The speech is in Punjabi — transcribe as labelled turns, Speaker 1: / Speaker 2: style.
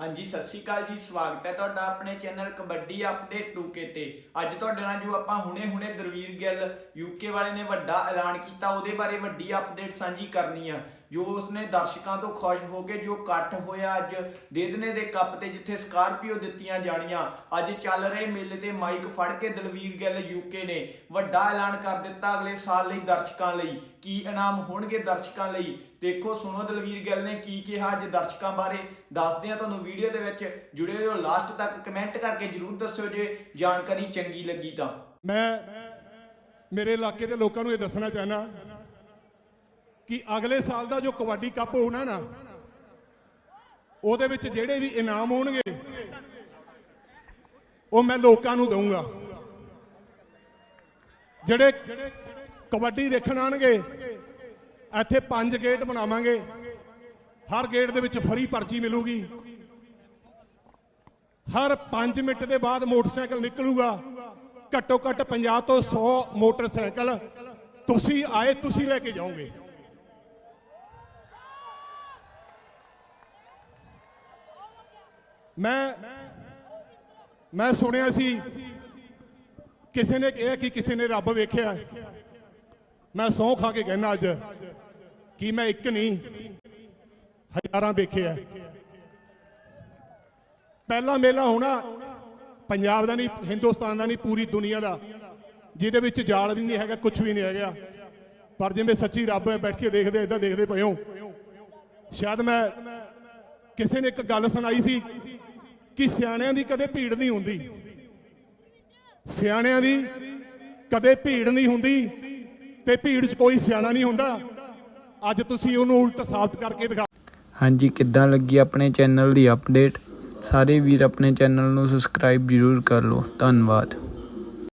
Speaker 1: ਹਾਂਜੀ, ਸਤਿ ਸ਼੍ਰੀ ਅਕਾਲ ਜੀ, ਸਵਾਗਤ ਹੈ ਤੁਹਾਡਾ ਆਪਣੇ ਚੈਨਲ ਕਬੱਡੀ ਅਪਡੇਟ 2K ਤੇ। ਅੱਜ ਤੁਹਾਡੇ ਨਾਲ ਜੋ ਆਪਾਂ ਹੁਣੇ-ਹੁਣੇ ਦਰਵੀਰ ਗਿੱਲ ਯੂਕੇ ਵਾਲੇ ਨੇ ਵੱਡਾ ਐਲਾਨ ਕੀਤਾ, ਉਹਦੇ ਬਾਰੇ ਵੱਡੀ ਅਪਡੇਟ ਸਾਂਝੀ ਕਰਨੀ ਆ। ਜੋ ਉਸਨੇ ਦਰਸ਼ਕਾਂ ਤੋਂ ਖੁਸ਼ ਹੋ ਕੇ ਜੋ ਇਕੱਠ ਹੋਇਆ ਅੱਜ ਦੇਦਨੇ ਦੇ ਕੱਪ ਤੇ, ਜਿੱਥੇ ਸਕਾਰਪੀਓ ਦਿੱਤੀਆਂ ਜਾਣੀਆਂ। ਅੱਜ ਚੱਲ ਰਹੇ ਮੇਲੇ ਤੇ ਮਾਈਕ ਫੜ ਕੇ ਦਲਵੀਰ ਗਿੱਲ ਯੂਕੇ ਨੇ ਵੱਡਾ ਐਲਾਨ ਕਰ ਦਿੱਤਾ ਅਗਲੇ ਸਾਲ ਲਈ ਦਰਸ਼ਕਾਂ ਲਈ। ਕੀ ਇਨਾਮ ਹੋਣਗੇ ਦਰਸ਼ਕਾਂ ਲਈ? ਦੇਖੋ, ਸੁਣੋ ਦਲਵੀਰ ਗਿੱਲ ਨੇ ਕੀ ਕਿਹਾ ਅੱਜ ਦਰਸ਼ਕਾਂ ਬਾਰੇ। ਦੱਸਦੇ ਆ ਤੁਹਾਨੂੰ ਵੀਡੀਓ ਦੇ ਵਿੱਚ ਜੁੜੇ ਰਹੋ। ਲਾਸਟ ਤੱਕ ਕਮੈਂਟ ਕਰਕੇ ਜਰੂਰ ਦੱਸਿਓ ਜੇ ਜਾਣਕਾਰੀ ਚੰਗੀ ਲੱਗੀ ਤਾਂ।
Speaker 2: ਮੈਂ ਮੇਰੇ ਇਲਾਕੇ ਦੇ ਲੋਕਾਂ ਨੂੰ ਇਹ ਦੱਸਣਾ ਚਾਹਨਾ ਕਿ ਅਗਲੇ ਸਾਲ ਦਾ ਜੋ ਕਬੱਡੀ ਕੱਪ ਹੋਣਾ ਨਾ, ਉਹਦੇ ਵਿੱਚ ਜਿਹੜੇ ਵੀ ਇਨਾਮ ਹੋਣਗੇ, ਉਹ ਮੈਂ ਲੋਕਾਂ ਨੂੰ ਦਊਂਗਾ। ਜਿਹੜੇ ਕਬੱਡੀ ਦੇਖਣ ਆਣਗੇ ਇੱਥੇ ਪੰਜ ਗੇਟ ਬਣਾਵਾਂਗੇ। ਹਰ ਗੇਟ ਦੇ ਵਿੱਚ ਫਰੀ ਪਰਚੀ ਮਿਲੂਗੀ। ਹਰ 5 ਮਿੰਟ ਦੇ ਬਾਅਦ ਮੋਟਰਸਾਈਕਲ ਨਿਕਲੂਗਾ। ਘੱਟੋ ਘੱਟ 50 ਤੋਂ 100 ਮੋਟਰਸਾਈਕਲ ਤੁਸੀਂ ਆਏ, ਤੁਸੀਂ ਲੈ ਕੇ ਜਾਓਗੇ। ਮੈਂ ਮੈਂ ਸੁਣਿਆ ਸੀ, ਕਿਸੇ ਨੇ ਕਿਹਾ ਕਿ ਕਿਸੇ ਨੇ ਰੱਬ ਵੇਖਿਆ। ਮੈਂ ਸਹੁੰ ਖਾ ਕੇ ਕਹਿਣਾ ਅੱਜ। ਕਿ ਮੈਂ ਇੱਕ ਨਹੀਂ, ਹਜ਼ਾਰਾਂ ਵੇਖਿਆ ਪਹਿਲਾ ਮੇਲਾ ਹੋਣਾ ਪੰਜਾਬ ਦਾ ਨਹੀਂ, ਹਿੰਦੁਸਤਾਨ ਦਾ ਨਹੀਂ, ਪੂਰੀ ਦੁਨੀਆ ਦਾ, ਜਿਹਦੇ ਵਿੱਚ ਜਾਲ ਵੀ ਨਹੀਂ ਹੈਗਾ ਕੁਝ ਵੀ ਨਹੀਂ ਹੈਗਾ। ਪਰ ਜਿਵੇਂ ਸੱਚੀ ਰੱਬ ਹੈ, ਬੈਠ ਕੇ ਦੇਖਦੇ ਇਦਾਂ ਦੇਖਦੇ ਪਏ ਹੋ। ਸ਼ਾਇਦ ਮੈਂ ਕਿਸੇ ਨੇ ਇੱਕ ਗੱਲ ਸੁਣਾਈ ਸੀ ਕਿ ਸਿਆਣਿਆਂ ਦੀ ਕਦੇ ਭੀੜ ਨਹੀਂ ਹੁੰਦੀ। ਸਿਆਣਿਆਂ ਦੀ ਕਦੇ ਭੀੜ ਨਹੀਂ ਹੁੰਦੀ ਤੇ ਭੀੜ 'ਚ ਕੋਈ ਸਿਆਣਾ ਨਹੀਂ ਹੁੰਦਾ। ਅੱਜ ਤੁਸੀਂ ਉਹਨੂੰ ਉਲਟ ਸਾਬਤ ਕਰਕੇ ਦਿਖਾ
Speaker 3: ਹਾਂਜੀ, ਕਿੱਦਾਂ ਲੱਗੀ ਆਪਣੇ ਚੈਨਲ ਦੀ ਅਪਡੇਟ ਸਾਰੇ ਵੀਰ ਆਪਣੇ ਚੈਨਲ ਨੂੰ ਸਬਸਕ੍ਰਾਈਬ ਜ਼ਰੂਰ ਕਰ ਲਓ। ਧੰਨਵਾਦ।